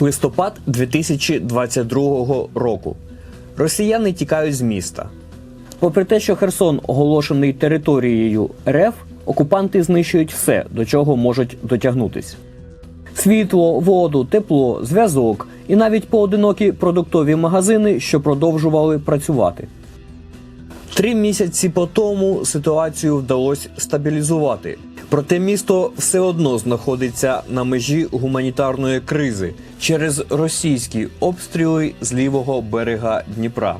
Листопад 2022 року. Росіяни тікають з міста. Попри те, що Херсон оголошений територією РФ, окупанти знищують все, до чого можуть дотягнутись: світло, воду, тепло, зв'язок і навіть поодинокі продуктові магазини, що продовжували працювати. Три місяці по тому ситуацію вдалося стабілізувати. Проте місто все одно знаходиться на межі гуманітарної кризи через російські обстріли з лівого берега Дніпра.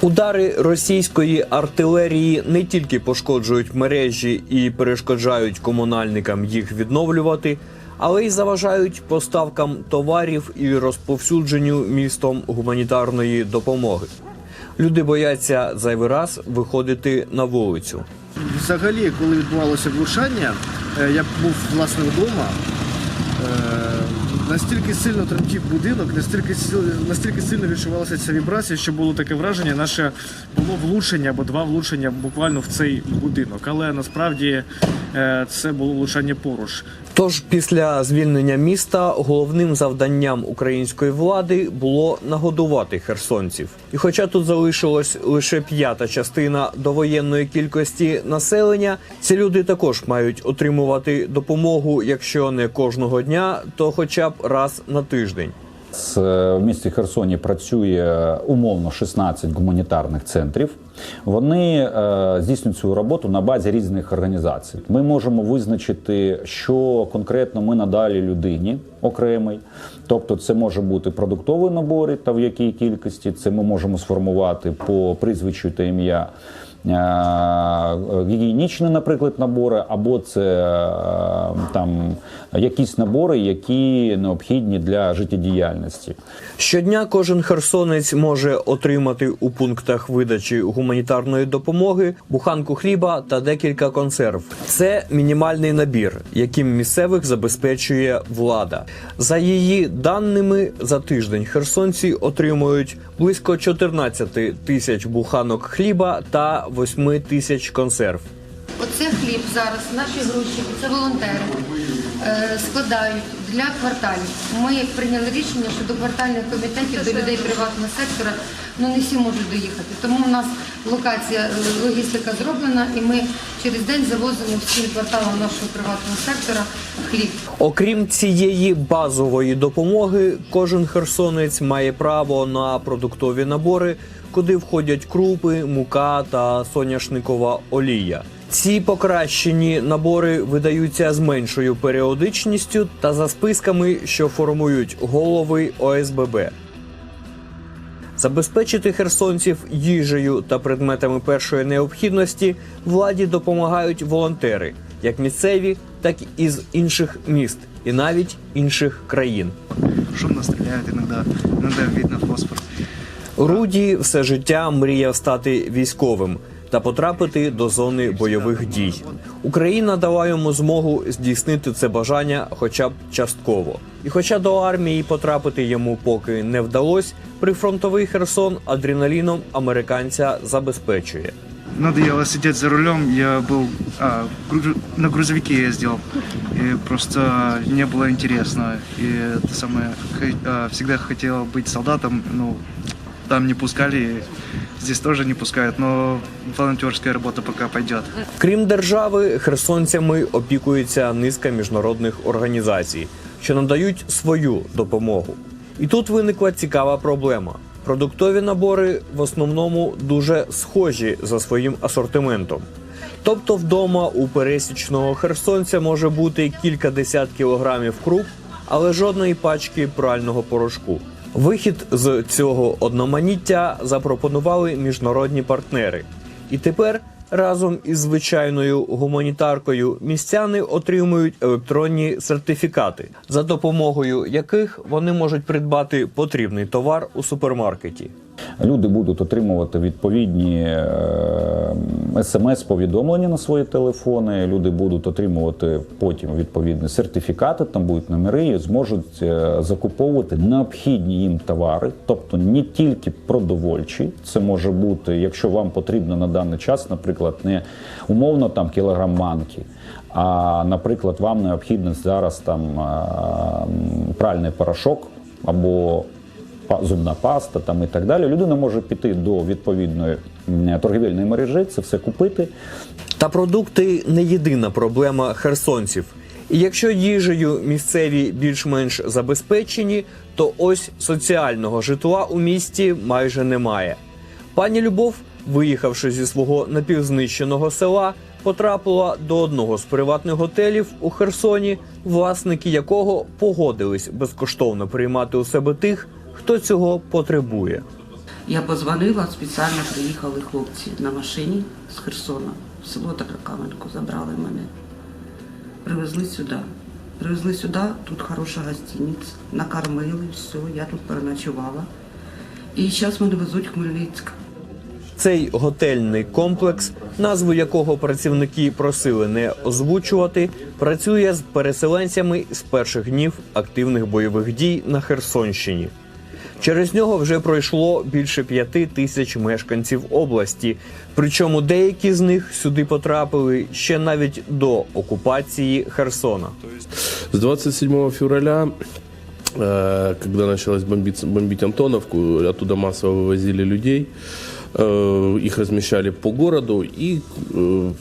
Удари російської артилерії не тільки пошкоджують мережі і перешкоджають комунальникам їх відновлювати, але й заважають поставкам товарів і розповсюдженню містом гуманітарної допомоги. Люди бояться зайвий раз виходити на вулицю. Взагалі, коли відбувалося влучання, е, я був власне вдома. е, Настільки сильно тремтів будинок, настільки настільки сильно відчувалася ця вібрація, що було таке враження, наше було влучення або два влучення буквально в цей будинок. Але насправді е, це було влучання поруч. Тож після звільнення міста головним завданням української влади було нагодувати херсонців. І хоча тут залишилось лише п'ята частина довоєнної кількості населення, ці люди також мають отримувати допомогу, якщо не кожного дня, то хоча б раз на тиждень. З- В місті Херсоні працює умовно 16 гуманітарних центрів. Вони е, здійснюють свою роботу на базі різних організацій. Ми можемо визначити, що конкретно ми надалі людині окремий. Тобто, це може бути продуктові набори, та в якій кількості це ми можемо сформувати по прізвищу та ім'я. Е, Гігієнічні, наприклад, набори, або це е, там якісь набори, які необхідні для життєдіяльності. Щодня кожен херсонець може отримати у пунктах видачі гуманітарної допомоги буханку хліба та декілька консерв. Це мінімальний набір, яким місцевих забезпечує влада. За її даними, за тиждень херсонці отримують близько 14 тисяч буханок хліба та 8 тисяч консерв. Оце хліб зараз, наші гроші, це волонтери е, складають для кварталів. Ми прийняли рішення, що до квартальних комітетів, до людей приватного сектора, ну не всі можуть доїхати. Тому в нас локація, е, логістика зроблена, і ми через день завозимо всім кварталам нашого приватного сектора хліб. Окрім цієї базової допомоги, кожен херсонець має право на продуктові набори, куди входять крупи, мука та соняшникова олія. Ці покращені набори видаються з меншою періодичністю та за списками, що формують голови ОСББ. Забезпечити херсонців їжею та предметами першої необхідності владі допомагають волонтери, як місцеві, так і з інших міст і навіть інших країн. Шумно стріляють іноді, іноді видно фосфор. Руді все життя мріяв стати військовим та потрапити до зони бойових дій. Україна дала йому змогу здійснити це бажання, хоча б частково. І хоча до армії потрапити йому поки не вдалось, прифронтовий Херсон адреналіном американця забезпечує. Надоело сидеть за рулем, я был а, гру- на грузовике ездил, и просто не было интересно. И это самое, хо- а, всегда хотел быть солдатом, ну, там не пускали, здесь тоже не пускают, но волонтерская работа пока пойдет. Крім держави, херсонцями опікується низка міжнародних організацій, що надають свою допомогу. І тут виникла цікава проблема. Продуктові набори в основному дуже схожі за своїм асортиментом. Тобто вдома у пересічного херсонця може бути кілька десят кілограмів круп, але жодної пачки прального порошку. Вихід з цього одноманіття запропонували міжнародні партнери. І тепер разом із звичайною гуманітаркою містяни отримують електронні сертифікати, за допомогою яких вони можуть придбати потрібний товар у супермаркеті. Люди будуть отримувати відповідні смс-повідомлення на свої телефони. Люди будуть отримувати потім відповідні сертифікати, там будуть номери і зможуть е, закуповувати необхідні їм товари, тобто не тільки продовольчі. Це може бути, якщо вам потрібно на даний час, наприклад, не умовно там кілограм манки. А, наприклад, вам необхідно зараз там пральний порошок або зубна паста там і так далі. Людина може піти до відповідної торгівельної мережі, це все купити. Та продукти не єдина проблема херсонців. І якщо їжею місцеві більш-менш забезпечені, то ось соціального житла у місті майже немає. Пані Любов, виїхавши зі свого напівзнищеного села, потрапила до одного з приватних готелів у Херсоні, власники якого погодились безкоштовно приймати у себе тих, хто цього потребує. Я позвонила, спеціально приїхали хлопці на машині з Херсона в село Каменку, забрали мене. Привезли сюди. Привезли сюди, тут хороша гостиниця, накормили, все, я тут переночувала. І зараз мене везуть в Хмельницьк. Цей готельний комплекс, назву якого працівники просили не озвучувати, працює з переселенцями з перших днів активних бойових дій на Херсонщині. Через нього вже пройшло більше п'яти тисяч мешканців області. Причому деякі з них сюди потрапили ще навіть до окупації Херсона. С 27 февраля, э, когда началось бомбить, бомбить Антоновку, оттуда массово вывозили людей, э, их размещали по городу, и э,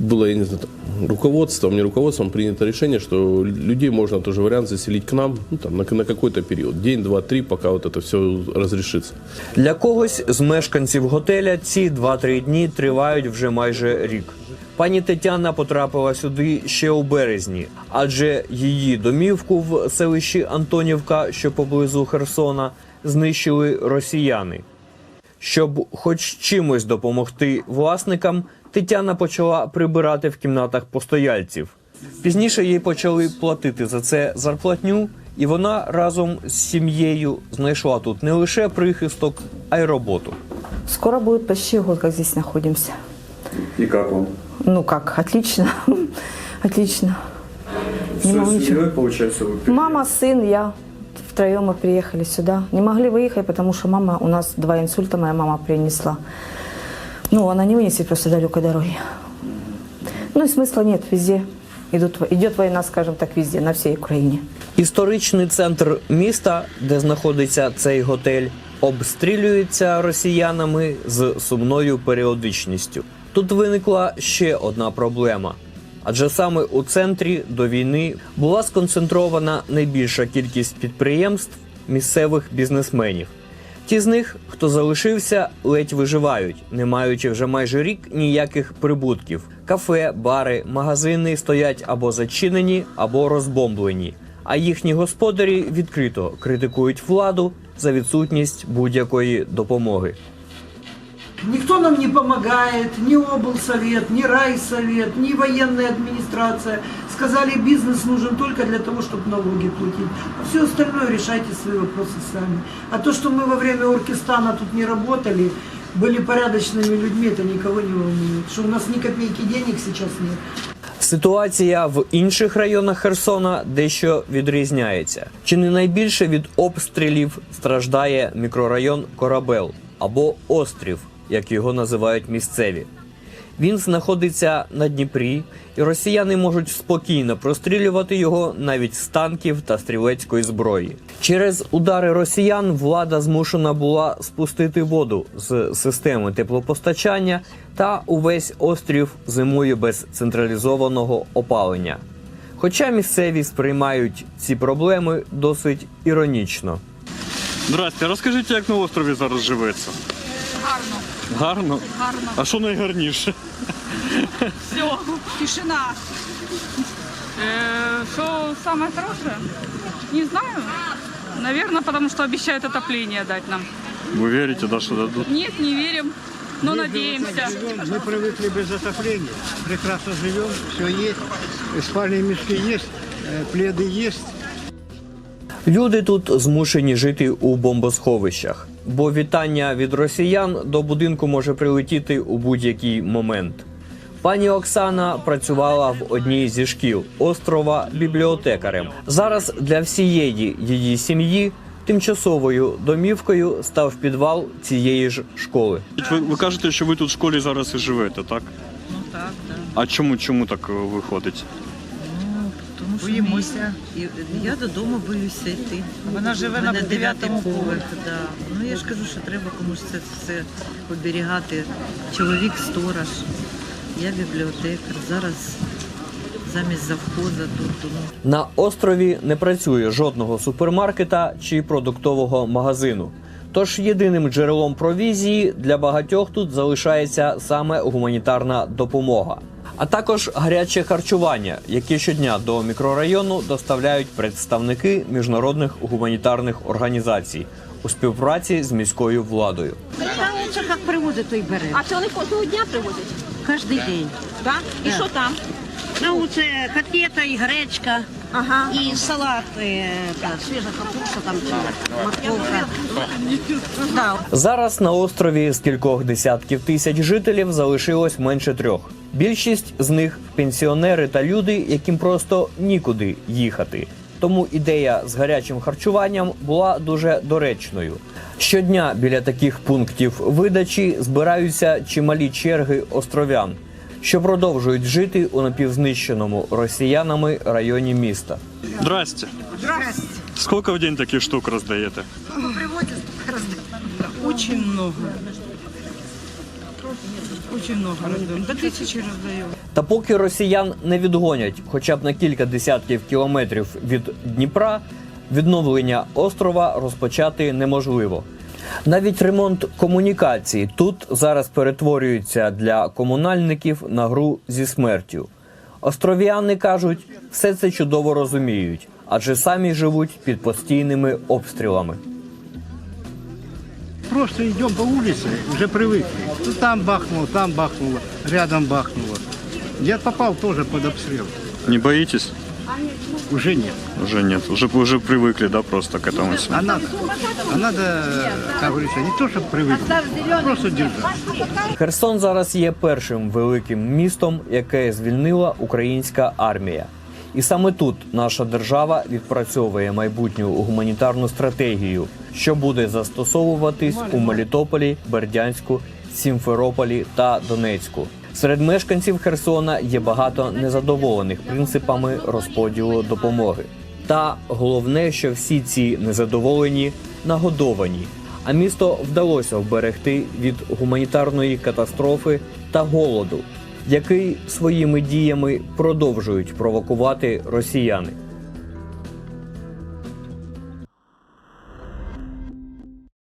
было, я не знаю, руководством, не руководством принято решение, что людей можно тоже вариант заселить к нам ну, там, на, на какой-то период, день, два, три, пока вот это все разрешится. Для когось з мешканців готеля ці 2-3 дні тривають вже майже рік. Пані Тетяна потрапила сюди ще у березні, адже її домівку в селищі Антонівка, що поблизу Херсона, знищили росіяни. Щоб хоч чимось допомогти власникам, Тетяна почала прибирати в кімнатах постояльців. Пізніше їй почали платити за це зарплатню, і вона разом з сім'єю знайшла тут не лише прихисток, а й роботу. Скоро будет почти год, как здесь находимся. І як вам? Ну как, отлично. Отлично. Не могу ничего. виходить, Мама, сын, я втроем мы приехали сюда. Не могли выехать, потому что мама, у нас два инсульта моя мама принесла. Ну, она не вынесет просто далекой дороги. Ну и смысла нет, везде идут, идет война, скажем так, везде, на всей Украине. Історичний центр міста, де знаходиться цей готель, обстрілюється росіянами з сумною періодичністю. Тут виникла ще одна проблема. Адже саме у центрі до війни була сконцентрована найбільша кількість підприємств місцевих бізнесменів. Ті з них, хто залишився, ледь виживають, не маючи вже майже рік ніяких прибутків. Кафе, бари, магазини стоять або зачинені, або розбомблені. А їхні господарі відкрито критикують владу за відсутність будь-якої допомоги. Никто нам не помогает, ни облсовет, ни райсовет, ни военная администрация. Сказали, бизнес нужен только для того, чтобы налоги платить. А все остальное решайте свои вопросы сами. А то, что мы во время Оркестана тут не работали, были порядочными людьми, это никого не волнует. Что у нас ни копейки денег сейчас нет. Ситуація в інших районах Херсона дещо відрізняється. Чи не найбільше від обстрілів страждає мікрорайон Корабел або Острів, як його називають місцеві. Він знаходиться на Дніпрі, і росіяни можуть спокійно прострілювати його навіть з танків та стрілецької зброї. Через удари росіян влада змушена була спустити воду з системи теплопостачання, та увесь острів зимує без централізованого опалення. Хоча місцеві сприймають ці проблеми досить іронічно. Здрасте, розкажіть, як на острові зараз живеться? Гарно, Гарно? А що найгарніше? Все, тишина. Э, Что самое хорошее? Не знаю. Наверное, потому что обещают отопление дать нам. Ви вірите, да, що дадуть? Нет, не верим, но надеемся. Мы привыкли без отопления. Прекрасно живем, все есть. Спальные мешки есть, э, пледы есть. Люди тут змушені жити у бомбосховищах, бо вітання від росіян до будинку може прилетіти у будь-який момент. Пані Оксана працювала в одній зі шкіл острова бібліотекарем. Зараз для всієї її сім'ї тимчасовою домівкою став підвал цієї ж школи. Ви, ви кажете, що ви тут в школі зараз і живете, так? Ну так, так. А чому, чому так е, виходить? Боїмося. і я додому боюся йти. Вона живе на дев'ятому поверх. Да. Ну я ж кажу, що треба комусь це все оберігати. Чоловік сторож, я бібліотекар. Зараз замість завхоза тут. На острові не працює жодного супермаркета чи продуктового магазину. Тож єдиним джерелом провізії для багатьох тут залишається саме гуманітарна допомога, а також гаряче харчування, яке щодня до мікрорайону доставляють представники міжнародних гуманітарних організацій у співпраці з міською владою. Лучше як привозить, то й бере. А це вони кожного дня привозять? Кожен день. Так? І що там? Ну, це котлета і гречка, Ага. і салат, е, та, свіжа капуста, там морковка. Да. Зараз на острові з кількох десятків тисяч жителів залишилось менше трьох. Більшість з них пенсіонери та люди, яким просто нікуди їхати. Тому ідея з гарячим харчуванням була дуже доречною. Щодня біля таких пунктів видачі збираються чималі черги островян, що продовжують жити у напівзнищеному росіянами районі міста. Здрасте. Здрасте. Скільки в день таких штук роздаєте? Очень много. Очень много раздаем. До тысячи раздаем. Та поки росіян не відгонять хоча б на кілька десятків кілометрів від Дніпра, відновлення острова розпочати неможливо. Навіть ремонт комунікацій тут зараз перетворюється для комунальників на гру зі смертю. Остров'яни кажуть, все це чудово розуміють, адже самі живуть під постійними обстрілами Просто идем по улице, уже привыкли. Ну, там бахнуло, там бахнуло, рядом бахнуло. Я попал тоже под обстрел. Не боїтесь? Уже нет. Уже нет. Уже, уже привыкли, да, просто к этому всему. А надо, а надо, как говорится, не то, чтобы привыкли, а просто держать. Херсон зараз є першим великим містом, яке звільнила українська армія. І саме тут наша держава відпрацьовує майбутню гуманітарну стратегію, що буде застосовуватись у Мелітополі, Бердянську, Сімферополі та Донецьку. Серед мешканців Херсона є багато незадоволених принципами розподілу допомоги. Та головне, що всі ці незадоволені нагодовані. А місто вдалося вберегти від гуманітарної катастрофи та голоду, який своїми діями продовжують провокувати росіяни.